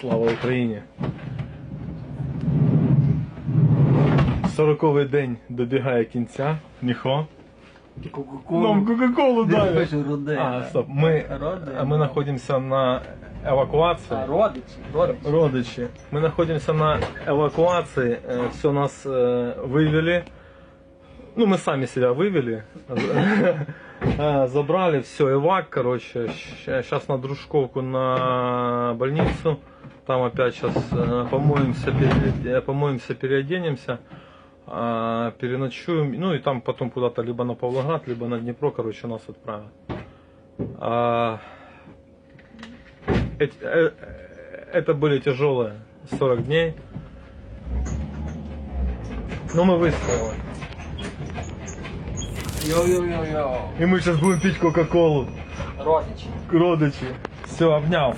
Слава Україні! Сороковий день добігає кінця. Міхо. Нам Кока-Колу дали. пишу родина. А, стоп. Ми, Родина. ми знаходимося на евакуації. А, родичі, родичі. Родичи. Мы находимся на эвакуации. Все нас э, вывели. Ну, мы сами себя вывели. Э, Забрали, все, эвак, короче. Сейчас на Дружковку на больницу. Там опять сейчас помоемся, пере- помоемся, переоденемся. а, Переночуем. Ну и там потом куда-то либо на Павлоград, либо на Днепро, короче, нас отправят. А, э, э, это были тяжелые 40 дней. Но мы выстояли. Йо-йо-йо-йо. И мы сейчас будем пить Кока-Колу. Родичі. Родичи. Все, обнял.